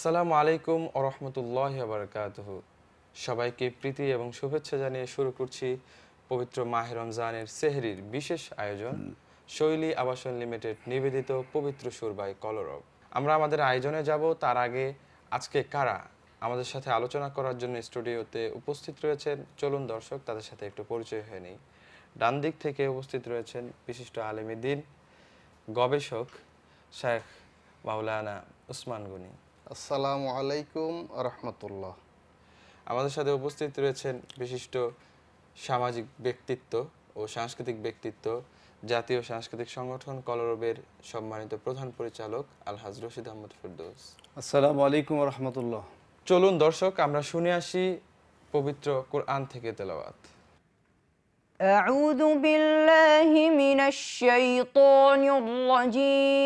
আসসালামু আলাইকুম ওরহমতুল্লাহ বারকাত সবাইকে প্রীতি এবং শুভেচ্ছা জানিয়ে শুরু করছি পবিত্র মাহে রমজানের সেহরির বিশেষ আয়োজন শৈলী আবাসন লিমিটেড নিবেদিত পবিত্র সুরবাই কলরব। আমরা আমাদের আয়োজনে যাব তার আগে আজকে কারা আমাদের সাথে আলোচনা করার জন্য স্টুডিওতে উপস্থিত রয়েছেন? চলুন দর্শক তাদের সাথে একটু পরিচয় হয়ে নেই। ডান দিক থেকে উপস্থিত রয়েছেন বিশিষ্ট আলেমী দিন গবেষক শেখ মাওলানা উসমান গনি। আসসালামু আলাইকুম রহমতুল্লাহ আমাদের সাথে উপস্থিত রয়েছেন বিশিষ্ট সামাজিক ব্যক্তিত্ব ও সাংস্কৃতিক ব্যক্তিত্ব জাতীয় সাংস্কৃতিক সংগঠন কলরবের সম্মানিত প্রধান পরিচালক আলহাজ রশিদ আহমদ ফিরদৌস আসসালামু আলাইকুম রহমতুল্লাহ চলুন দর্শক আমরা শুনে আসি পবিত্র কোরআন থেকে তেলাওয়াত أعوذ بالله من الشيطان الرجيم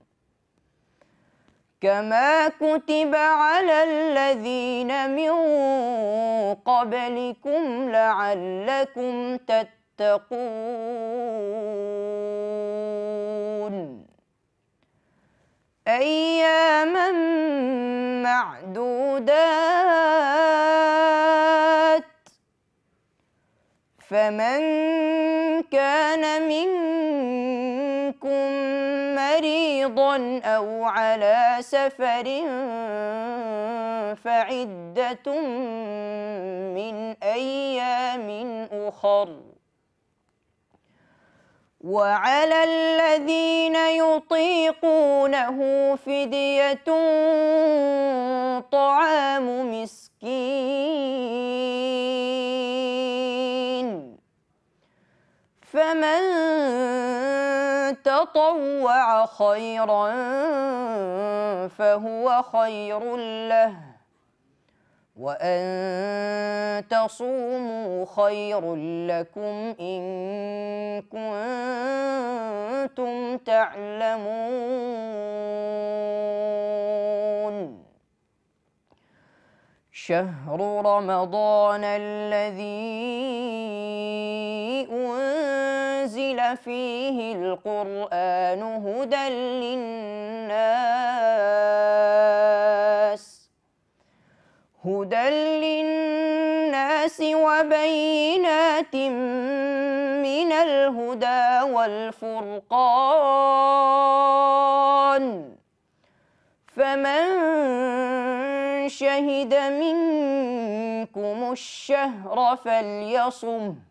كما كتب على الذين من قبلكم لعلكم تتقون أياما معدودات فمن كان منكم مريضا أو على سفر فعدة من أيام أخر. وعلى الذين يطيقونه فدية طعام مسكين. فمن تطوع خيرا فهو خير له. وأن تصوموا خير لكم إن كنتم تعلمون. شهر رمضان الذي أنزل فيه القرآن هدى للناس. هدى للناس وبينات من الهدى والفرقان. فمن شهد منكم الشهر فليصم.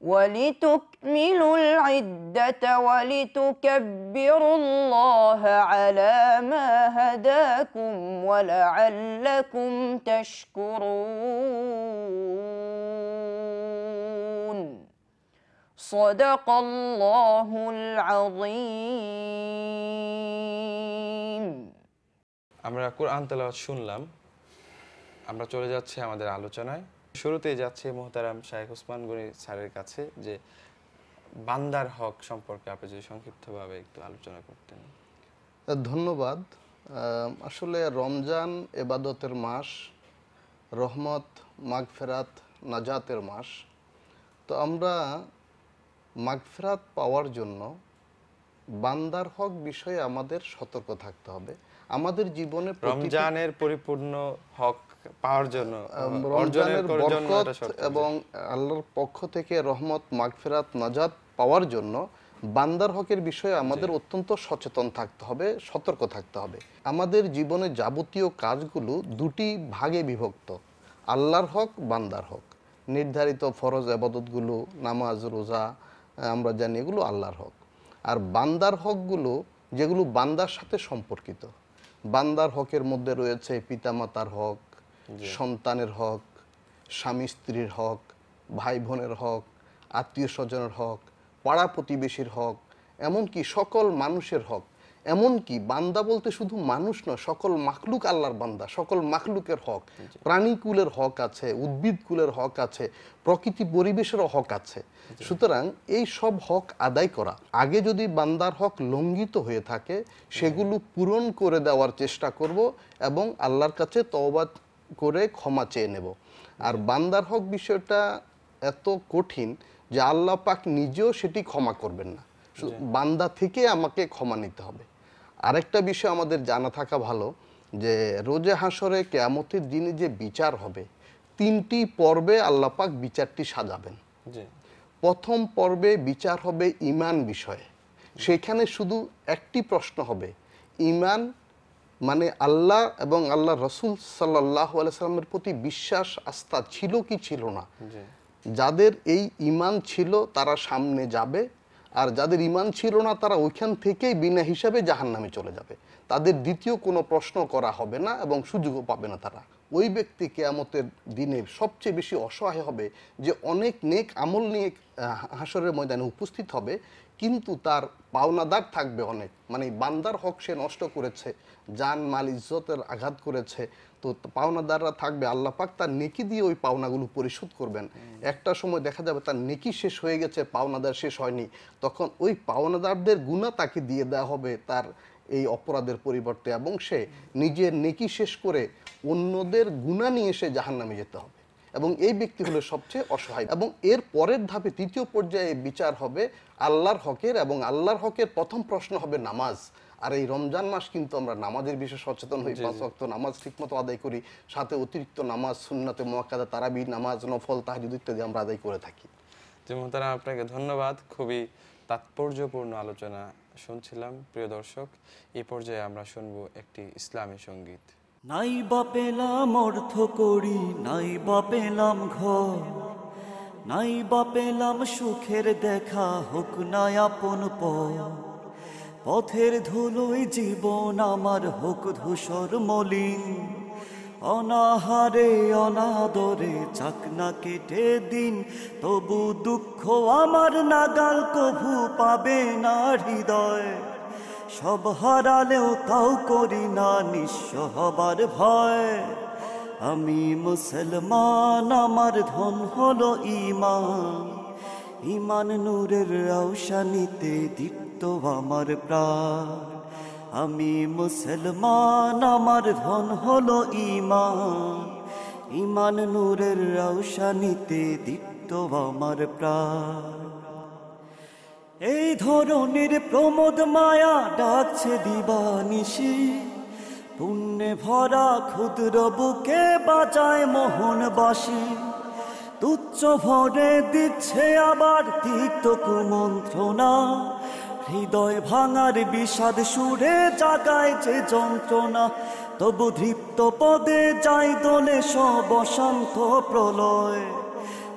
ولتكملوا العدة ولتكبروا الله على ما هداكم ولعلكم تشكرون صدق الله العظيم আমরা কোরআন তেলাওয়াত শুনলাম আমরা চলে যাচ্ছি আমাদের আলোচনায় শুরুতেই যাচ্ছে মোহতারাম শাহেখ ওসমান গনি স্যারের কাছে যে বান্দার হক সম্পর্কে আপনি যদি সংক্ষিপ্তভাবে একটু আলোচনা করতেন। ধন্যবাদ। আসলে রমজান এবাদতের মাস রহমত মাগফেরাত নাজাতের মাস। তো আমরা মাগফেরাত পাওয়ার জন্য বান্দার হক বিষয়ে আমাদের সতর্ক থাকতে হবে। আমাদের জীবনে রমজানের পরিপূর্ণ হক পাওয়ার জন্য রমজানের বরকত এবং আল্লাহর পক্ষ থেকে রহমত মাগফিরাত নাজাত পাওয়ার জন্য বান্দার হকের বিষয়ে আমাদের অত্যন্ত সচেতন থাকতে হবে সতর্ক থাকতে হবে। আমাদের জীবনে যাবতীয় কাজগুলো দুটি ভাগে বিভক্ত আল্লাহর হক বান্দার হক। নির্ধারিত ফরজ আবাদতগুলো নামাজ রোজা আমরা জানি এগুলো আল্লাহর হক। আর বান্দার হকগুলো যেগুলো বান্দার সাথে সম্পর্কিত বান্দার হকের মধ্যে রয়েছে পিতামাতার হক সন্তানের হক স্বামী স্ত্রীর হক ভাই বোনের হক আত্মীয় স্বজনের হক পাড়া প্রতিবেশীর হক এমনকি সকল মানুষের হক। এমনকি বান্দা বলতে শুধু মানুষ নয় সকল মাখলুক আল্লাহর বান্দা সকল মাখলুকের হক। প্রাণীকুলের হক আছে উদ্ভিদ কুলের হক আছে প্রকৃতি পরিবেশেরও হক আছে। সুতরাং এই সব হক আদায় করা আগে যদি বান্দার হক লঙ্ঘিত হয়ে থাকে সেগুলো পূরণ করে দেওয়ার চেষ্টা করব এবং আল্লাহর কাছে তওবা করে ক্ষমা চেয়ে নেব। আর বান্দার হক বিষয়টা এত কঠিন যে আল্লাহ পাক নিজেও সেটি ক্ষমা করবেন না। বান্দা থেকে আমাকে ক্ষমা নিতে হবে। আরেকটা বিষয় আমাদের জানা থাকা ভালো যে রোজে হাসরে কেয়ামতের দিনে যে বিচার হবে তিনটি পর্বে আল্লাহ পাক বিচারটি সাজাবেন। প্রথম পর্বে বিচার হবে ইমান বিষয়ে। সেখানে শুধু একটি প্রশ্ন হবে ইমান মানে আল্লাহ এবং আল্লাহ রসুল সাল্লাহ সাল্লামের প্রতি বিশ্বাস আস্থা ছিল কি ছিল না? যাদের এই ইমান ছিল তারা সামনে যাবে আর যাদের ইমান ছিল না তারা ওইখান থেকেই বিনা হিসাবে জাহান্নামে চলে যাবে। তাদের দ্বিতীয় কোনো প্রশ্ন করা হবে না এবং সুযোগও পাবে না তারা। ওই ব্যক্তি কেয়ামতের দিনে সবচেয়ে বেশি অসহায় হবে যে অনেক নেক আমল নিয়ে হাসরের ময়দানে উপস্থিত হবে কিন্তু তার পাওনাদার থাকবে অনেক। মানে বান্দার হক সে নষ্ট করেছে জান মাল ইজ্জতের আঘাত করেছে তো পাওনাদাররা থাকবে। আল্লাহ পাক তার নেকি দিয়ে ওই পাওনাগুলো পরিশোধ করবেন। একটা সময় দেখা যাবে তার নেকি শেষ হয়ে গেছে পাওনাদার শেষ হয়নি। তখন ওই পাওনাদারদের গুণা তাকে দিয়ে দেওয়া হবে তার এই অপরাধের পরিবর্তে। এবং সে নিজের নেকি শেষ করে অন্যদের গুণা নিয়ে সে জাহান্নামে যেতে হবে। এবং এই ব্যক্তি হলো সবচেয়ে অসহায়। এবং এর পরের ধাপে তৃতীয় পর্যায়ে বিচার হবে আল্লাহর হকের এবং আল্লাহর হকের প্রথম প্রশ্ন হবে নামাজ। আর এই রমজান মাস কিন্তু আমরা নামাজের বিষয়ে সচেতন হই পাঁচ ওয়াক্ত নামাজ ঠিকমতো আদায় করি সাথে অতিরিক্ত নামাজ সুন্নাতে মোয়াক্কাদা তারাবি নামাজ নফল তাহাজুদ ইত্যাদি আমরা আদায় করে থাকি। যে মোহতারা আপনাকে ধন্যবাদ। খুবই তাৎপর্যপূর্ণ আলোচনা শুনছিলাম প্রিয় দর্শক। এই পর্যায়ে আমরা শুনব একটি ইসলামী সংগীত। নাই বা পেলাম অর্থ করি, নাই বা পেলাম ঘর। নাই বা পেলাম সুখের দেখা, হোক না আপন পথের ধুলোয় জীবন আমার, হোক ধূসর মলিন। অনাহারে, অনাদরে চাকনা কেটে দিন। তবু দুঃখ আমার নাগাল, কভু পাবে না হৃদয়। সব হারালেও তাও করি না, নিঃস্ব হবার ভয়। আমি মুসলমান, আমার ধন হলো ইমান ইমান নূরের রৌশানিতে দীপ্ত আমার প্রাণ। আমি মুসলমান, আমার ধন হলো ইমান ইমান নূরের রৌশানিতে দীপ্ত আমার প্রাণ। এই ধরনের প্রমোদ মায়া ডাকছে দিবানিশি। পুণ্যে ভরা ক্ষুদ্র বুকে বাজায় মোহনবাসী। তুচ্ছ ভরে দিচ্ছে আবার তিক্ত কুমন্ত্রণা। হৃদয় ভাঙার বিষাদ সুরে জাগায় যে যন্ত্রণা। তবু ধৃপ্ত পদে যাই দোলে সব অশান্ত প্রলয়।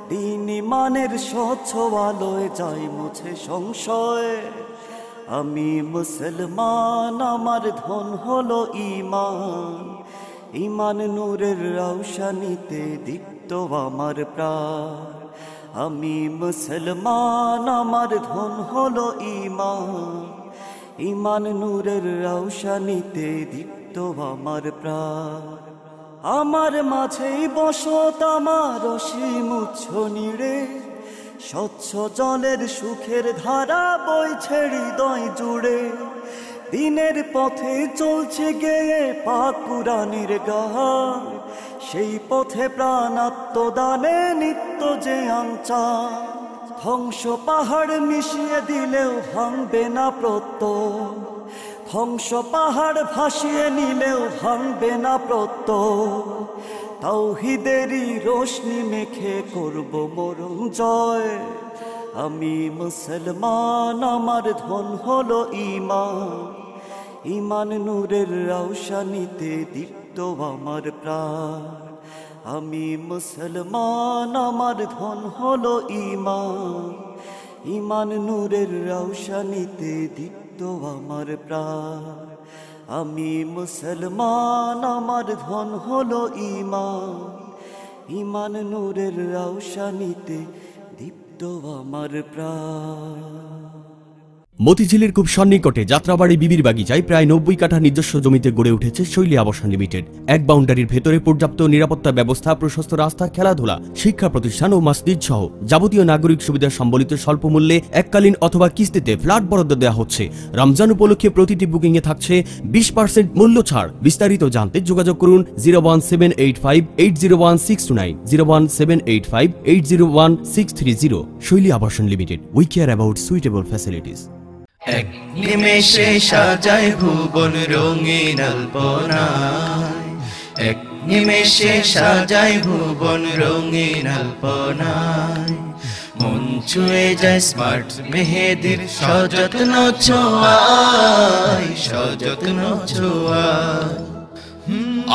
দিন মানের স্বচ্ছ আলোয় মুছে সংশয়। আমি মুসলমান, আমার ধন হলো ইমান ইমান নূরের রৌশানিতে দীপ্ত আমার প্রাণ। আমি মুসলমান, আমার ধন হলো ইমান ইমান নূরের রৌশানিতে দীপ্ত আমার প্রাণ। আমার মাঝেই বসত আমার অসীম উচ্ছ নিড়ে, স্বচ্ছ জলের সুখের ধারা বইছে হৃদয় জুড়ে। দিনের পথে চলছে গেয়ে পাকুরানির গান, সেই পথে প্রাণাত্মদানে নিত্য যে আঞ্চা ধ্বংস পাহাড় মিশিয়ে দিলেও ভাঙবে না প্রত্যয় ধ্বংস পাহাড় ভাসিয়ে নিলেও ভাঙবে না প্রত্য তাওহিদেরই রোশনি মেখে করব মরণ জয়। আমি মুসলমান, আমার ধন হলো ইমান ইমান নূরের রৌশনীতে দীপ্ত আমার প্রাণ। আমি মুসলমান, আমার ধন হলো ইমান ইমান নূরের রৌশনীতে দীপ্ত আমার প্রাণ। আমি মুসলমান আমার ধন হলো ইমান ইমান নূরের রাউসানিতে দীপ্ত আমার প্রাণ। মতিঝিলের খুব সন্নিকটে যাত্রাবাড়ি বিবির বাগিচায় প্রায় নব্বই কাঠা নিজস্ব জমিতে গড়ে উঠেছে শৈলী আবাসন লিমিটেড। এক বাউন্ডারির ভেতরে পর্যাপ্ত নিরাপত্তা ব্যবস্থা, প্রশস্ত রাস্তা, খেলাধুলা, শিক্ষা প্রতিষ্ঠান ও মসজিদ সহ যাবতীয় নাগরিক সুবিধা সম্বলিত স্বল্প মূল্যে এককালীন অথবা কিস্তিতে ফ্ল্যাট বরাদ্দ দেওয়া হচ্ছে। রমজান উপলক্ষে প্রতিটি বুকিংয়ে থাকছে বিশ পার্সেন্ট মূল্য ছাড়। বিস্তারিত জানতে যোগাযোগ করুন zero one seven eight five eight zero one six two nine, zero one seven eight five eight zero one six three zero. Shaili Abashon limited, we care about suitable facilities. এক নিমেষে সাজায় ভুবন রঙিন আলপনায়। এক নিমেষে সাজায় ভুবন রঙিন আলপনায়। মন ছুঁয়ে যায় স্মার্ট মেহেদির সযত্ন ছোঁয়ায় সযত্ন ছোঁয়ায়।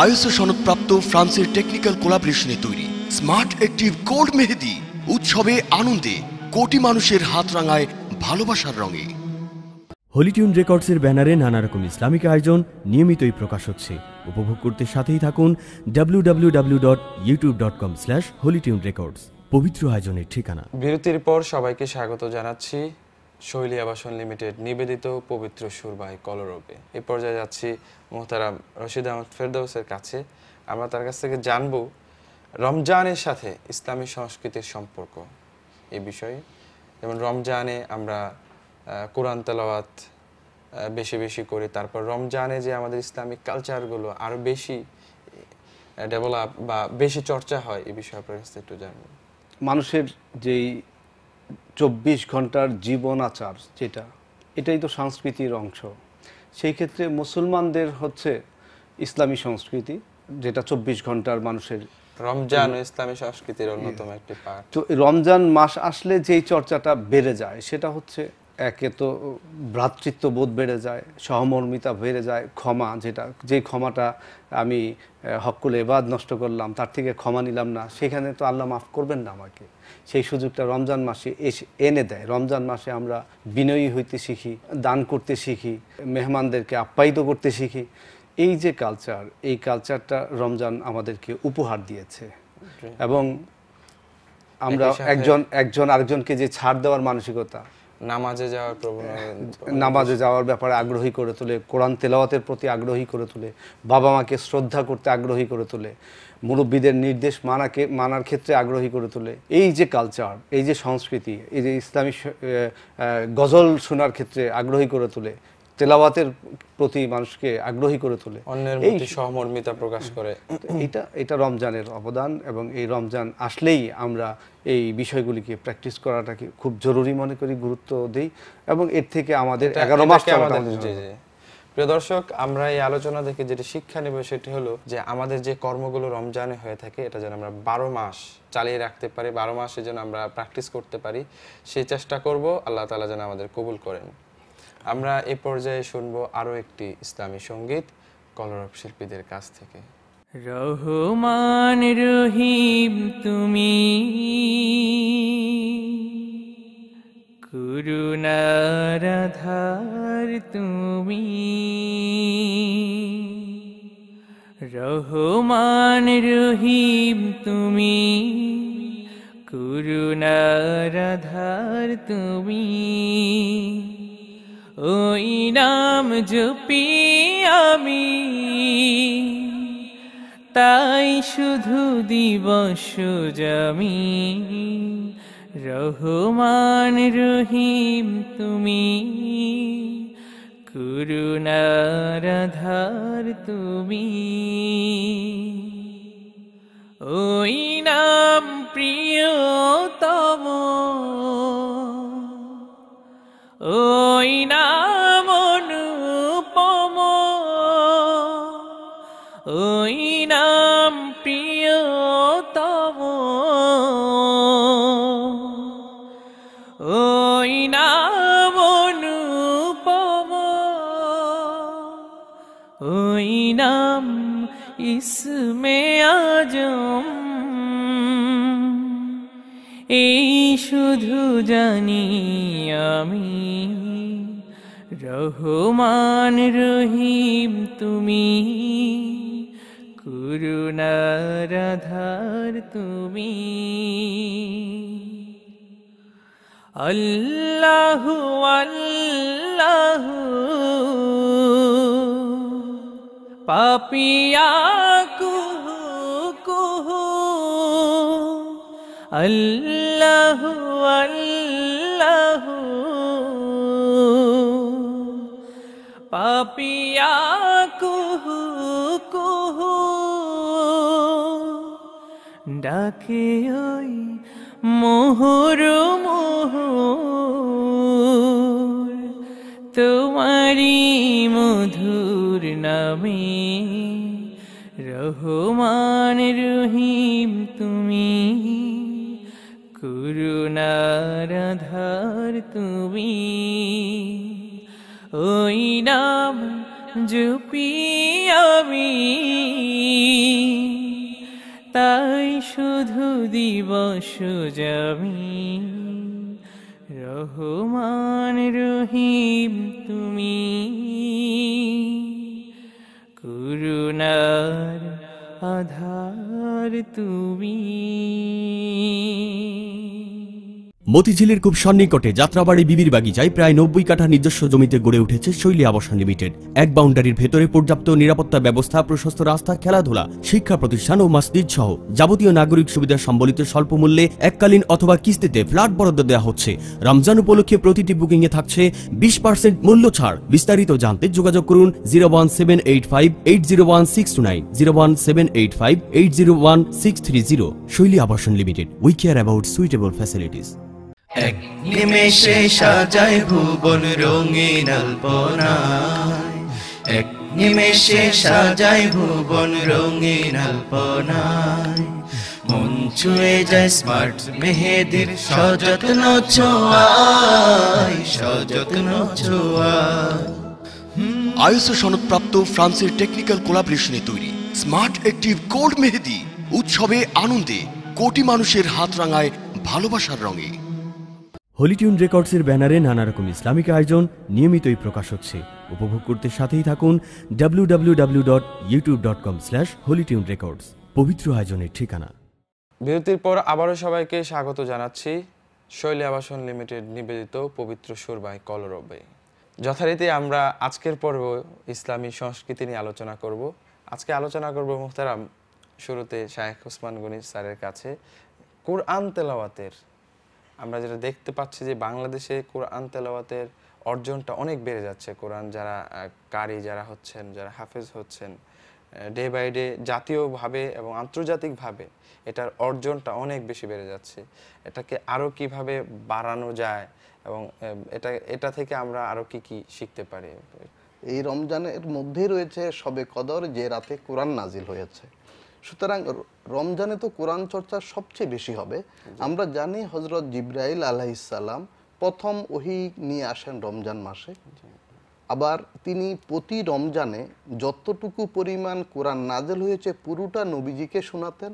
আইএসও সনদপ্রাপ্ত ফ্রান্সের টেকনিক্যাল কোলাবরেশনে তৈরি স্মার্ট অ্যাক্টিভ গোল্ড মেহেদি। উৎসবে আনন্দে কোটি মানুষের হাত রাঙায় ভালোবাসার রঙে। হলিটিউন রেকর্ডসের ব্যানারে নানা রকম ইসলামিক আয়োজন নিয়মিতই প্রকাশ হচ্ছে। উপভোগ করতে সাথেই থাকুন W W dot YouTube dot Holytune records পবিত্র আয়োজনের ঠিকানা। বিরতির পর সবাইকে স্বাগত জানাচ্ছি শৈলী আবাসন লিমিটেড নিবেদিত পবিত্র সুর সুরবাই কলরবে। এই পর্যায়ে যাচ্ছি মোহতারাম রশিদ আহমদ ফেরদৌসের কাছে। আমরা তার কাছ থেকে জানব রমজানের সাথে ইসলামী সংস্কৃতির সম্পর্ক। এই বিষয়ে যেমন রমজানে আমরা কোরআন তেলাওয়াত বেশি বেশি করি। তারপর রমজানে যে আমাদের ইসলামিক কালচারগুলো আরও বেশি ডেভেলপ বা বেশি চর্চা হয় এই বিষয়ে আপনার কাছে একটু জানব। মানুষের যেই চব্বিশ ঘণ্টার জীবন আচার যেটা এটাই তো সংস্কৃতির অংশ। সেই ক্ষেত্রে মুসলমানদের হচ্ছে ইসলামী সংস্কৃতি যেটা চব্বিশ ঘণ্টার মানুষের রমজান ও ইসলামী সংস্কৃতির অন্যতম একটি পার্ট তো রমজান মাস আসলে যেই চর্চাটা বেড়ে যায় সেটা হচ্ছে একে তো ভ্রাতৃত্ববোধ বেড়ে যায় সহমর্মিতা বেড়ে যায় ক্ষমা যেটা যে ক্ষমাটা আমি আহ, হক্কুল এবাদ নষ্ট করলাম তার থেকে ক্ষমা নিলাম না সেখানে তো আল্লাহ মাফ করবেন না আমাকে। সেই সুযোগটা রমজান মাসে এসে এনে দেয়। রমজান মাসে আমরা বিনয়ী হইতে শিখি দান করতে শিখি মেহমানদেরকে আপ্যায়িত করতে শিখি। এই যে কালচার এই কালচারটা রমজান আমাদেরকে উপহার দিয়েছে। এবং আমরা একজন একজন আরেকজনকে যে ছাড় দেওয়ার মানসিকতা নামাজে যাওয়ার নামাজে যাওয়ার ব্যাপারে আগ্রহী করে তোলে, কোরআন তেলাওয়াতের প্রতি আগ্রহী করে তোলে, বাবা মাকে শ্রদ্ধা করতে আগ্রহী করে তোলে, মুরব্বীদের নির্দেশ মানাকে, মানার ক্ষেত্রে আগ্রহী করে তোলে। এই যে কালচার এই যে সংস্কৃতি, এই যে ইসলামী গজল শোনার ক্ষেত্রে আগ্রহী করে তোলে তেলাওয়াতের প্রতি মানুষকে আগ্রহী করে তোলে। অন্যের প্রতি সহমর্মিতা প্রকাশ করে। এটা এটা রমজানের অবদান এবং এই রমজান আসলেই আমরা এই বিষয়গুলিকে প্র্যাকটিস করাটাকে খুব জরুরি মনে করি গুরুত্ব দেই এবং এর থেকে আমাদের এগারো মাস আমাদের। প্রিয় দর্শক আমরা এই আলোচনা থেকে যেটা শিক্ষা নেব সেটি হলো যে আমাদের যে কর্মগুলো রমজানে হয়ে থাকে এটা যেন আমরা বারো মাস চালিয়ে রাখতে পারি বারো মাসে যেন আমরা প্র্যাকটিস করতে পারি সেই চেষ্টা করব। আল্লাহ তালা যেন আমাদের কবুল করেন। আমরা এ পর্যায়ে শুনব আরও একটি ইসলামী সংগীত কলরব শিল্পীদের কাছ থেকে। রহমান রহিম তুমি, করুণারাধার তুমি, রহমান রহিম তুমি, করুণারাধার তুমি। ওই নাম জপি আমি। তাই শুধু দিবস জামি। রহমান রহিম তুমি। করুণারাধার তুমি। ওই নাম প্রিয়তম। ওই নাম অনুপম। ওই নাম প্রিয়তম। ওই নাম অনুপম। ওই নাম ইসমে আজম। এই শুধু জানি আমি। রহমান রহিম তুমি করুণার আধার তুমি। আল্লাহু আল্লাহু পাপিয়া আল্লাহু আল্লাহু। পাপিয়া কুহু কুহু। ডাকে ওই মোহর মোহর। তোমারি মধুর নামে রহমান রহিম তুমি। করুণার আধার তুমি। ওই নাম জুপি আমি। তাই শুধু দিবস যামি রহমান রহিম তুমি। করুণার আধার তুমি। মতিঝিলের খুব সন্নিকটে যাত্রাবাড়ি বিবির বাগিচায় প্রায় নব্বই কাঠা নিজস্ব জমিতে গড়ে উঠেছে শৈলী আবাসন লিমিটেড। এক বাউন্ডারির ভেতরে পর্যাপ্ত নিরাপত্তা ব্যবস্থা, প্রশস্ত রাস্তা, খেলাধুলা, শিক্ষা প্রতিষ্ঠান ও মসজিদ সহ যাবতীয় নাগরিক সুবিধা সম্বলিত স্বল্প মূল্যে এককালীন অথবা কিস্তিতে ফ্ল্যাট বরাদ্দ দেওয়া হচ্ছে। রমজান উপলক্ষে প্রতিটি বুকিং এ থাকছে বিশ পার্সেন্ট মূল্য ছাড়। বিস্তারিত জানতে যোগাযোগ করুন zero one seven eight five eight zero one six two nine, zero one seven eight five eight zero one six three zero. Shaili Abashon limited we care about suitable facilities এক নিমেষে সাজায় ভুবন রঙিন আলপনায়। এক নিমেষে সাজায় ভুবন রঙিন আলপনায়। মন ছুঁয়ে যায় স্মার্ট মেহেদির সযত্ন ছোঁয়ায় সযত্ন ছোঁয়ায়। আইএসও সনদপ্রাপ্ত ফ্রান্সের টেকনিক্যাল কোলাবরেশনে তৈরি স্মার্ট অ্যাক্টিভ গোল্ড মেহেদি। উৎসবে আনন্দে কোটি মানুষের হাত রাঙায় ভালোবাসার রঙে। হলিটিউন রেকর্ডসের ব্যানারে নানা রকম ইসলামিক আয়োজন নিয়মিতই প্রকাশ হচ্ছে। উপভোগ করতে সাথেই থাকুন W W W dot YouTube dot com slash Holytune records পবিত্র আয়োজনের ঠিকানা। বিরতির পর আবারও সবাইকে স্বাগত জানাচ্ছি শৈলী আবাসন লিমিটেড নিবেদিত পবিত্র সুরবাই কলরবে। যথারীতি আমরা আজকের পর্ব ইসলামী সংস্কৃতি নিয়ে আলোচনা করব। আজকে আলোচনা করব মুহতারাম শুরুতে শায়েখ ওসমান গনি স্যারের কাছে কোরআন তেলাওয়াতের আমরা যেটা দেখতে পাচ্ছি যে বাংলাদেশে কোরআন তেলাওয়াতের অর্জনটা অনেক বেড়ে যাচ্ছে। কোরআন যারা কারি যারা হচ্ছেন, যারা হাফেজ হচ্ছেন ডে বাই ডে জাতীয়ভাবে এবং আন্তর্জাতিকভাবে এটার অর্জনটা অনেক বেশি বেড়ে যাচ্ছে। এটাকে আরও কীভাবে বাড়ানো যায় এবং এটা এটা থেকে আমরা আরও কি কি শিখতে পারি? এই রমজানের মধ্যেই রয়েছে সবে কদর যে রাতে কোরআন নাজিল হয়েছে। সুতরাং রমজানে তো কোরআন চর্চা সবচেয়ে বেশি হবে। আমরা জানি হজরত জিব্রাইল আলাইসাল্লাম প্রথম ওহি নিয়ে আসেন রমজান মাসে। আবার তিনি প্রতি রমজানে যতটুকু পরিমাণ কোরআন নাজেল হয়েছে পুরোটা নবীজিকে শোনাতেন।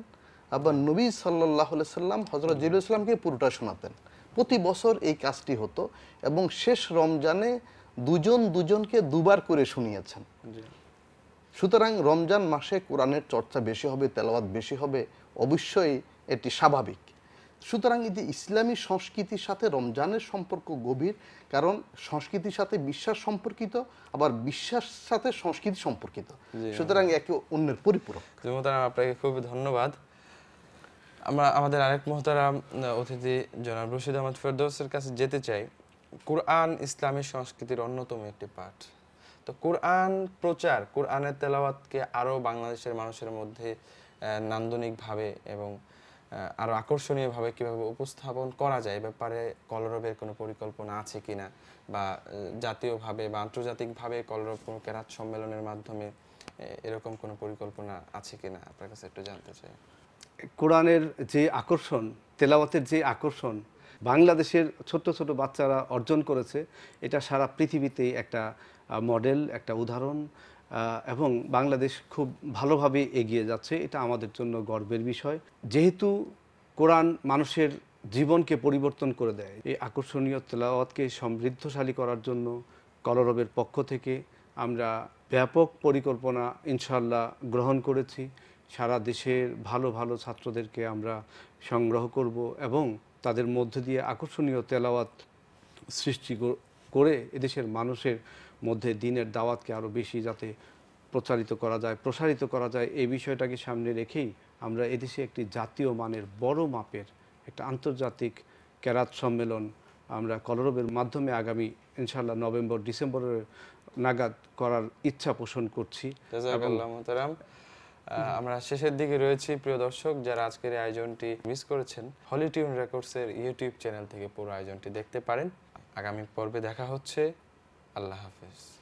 আবার নবী সাল্লাহ সাল্লাম হজরত জিবুল ইসলামকে পুরোটা শোনাতেন। প্রতি বছর এই কাজটি হতো এবং শেষ রমজানে দুজন দুজনকে দুবার করে শুনিয়েছেন। সুতরাং রমজান মাসে কোরআনের চর্চা বেশি হবে তেলাওয়াত বেশি হবে অবশ্যই এটি স্বাভাবিক। সুতরাং এই যে ইসলামী সংস্কৃতির সাথে রমজানের সম্পর্ক গভীর কারণ সংস্কৃতির সাথে বিশ্বাস সম্পর্কিত আবার বিশ্বাস সাথে সংস্কৃতি সম্পর্কিত। সুতরাং একে অন্যের পরিপূরক। মোহতারাম আপনাকে খুবই ধন্যবাদ। আমরা আমাদের আরেক মোহতারাম অতিথি জনাব রশিদ আহমদ ফেরদৌসের কাছে যেতে চাই। কোরআন ইসলামী সংস্কৃতির অন্যতম একটি পাঠ। তো কোরআন প্রচার, কোরআনের তেলাওয়াতকে আরও বাংলাদেশের মানুষের মধ্যে নান্দনিকভাবে এবং আরও আকর্ষণীয়ভাবে কীভাবে উপস্থাপন করা যায় ব্যাপারে কলরবের কোনো পরিকল্পনা আছে কি না বা জাতীয়ভাবে বা আন্তর্জাতিকভাবে কলরব কোনো কেরাত সম্মেলনের মাধ্যমে এরকম কোনো পরিকল্পনা আছে কি না আপনার কাছে একটু জানতে চাই। কোরআনের যে আকর্ষণ, তেলাওয়াতের যে আকর্ষণ, বাংলাদেশের ছোট্ট ছোট বাচ্চারা অর্জন করেছে, এটা সারা পৃথিবীতেই একটা মডেল একটা উদাহরণ এবং বাংলাদেশ খুব ভালোভাবে এগিয়ে যাচ্ছে। এটা আমাদের জন্য গর্বের বিষয়। যেহেতু কোরআন মানুষের জীবনকে পরিবর্তন করে দেয়, এই আকর্ষণীয় তেলাওয়াতকে সমৃদ্ধশালী করার জন্য কলরবের পক্ষ থেকে আমরা ব্যাপক পরিকল্পনা ইনশাল্লাহ গ্রহণ করেছি। সারা দেশের ভালো ভালো ছাত্রদেরকে আমরা সংগ্রহ করব এবং তাদের মধ্য দিয়ে আকর্ষণীয় তেলাওয়াত সৃষ্টি করে এদেশের মানুষের মধ্যে দিনের দাওয়াতকে আরও বেশি যাতে প্রচারিত করা যায় প্রসারিত করা যায় এই বিষয়টাকে সামনে রেখেই আমরা এদেশে একটি জাতীয় মানের বড় মাপের একটা আন্তর্জাতিক ক্যারাত সম্মেলন আমরা কলরবের মাধ্যমে আগামী ইনশাল্লাহ নভেম্বর ডিসেম্বরের নাগাদ করার ইচ্ছা পোষণ করছি। আমরা শেষের দিকে রয়েছি প্রিয় দর্শক যারা আজকের এই আয়োজনটি মিস করেছেন হলিটিউন রেকর্ডসের ইউটিউব চ্যানেল থেকে পুরো আয়োজনটি দেখতে পারেন। আগামী পর্বে দেখা হচ্ছে। আল্লাহ হাফেজ।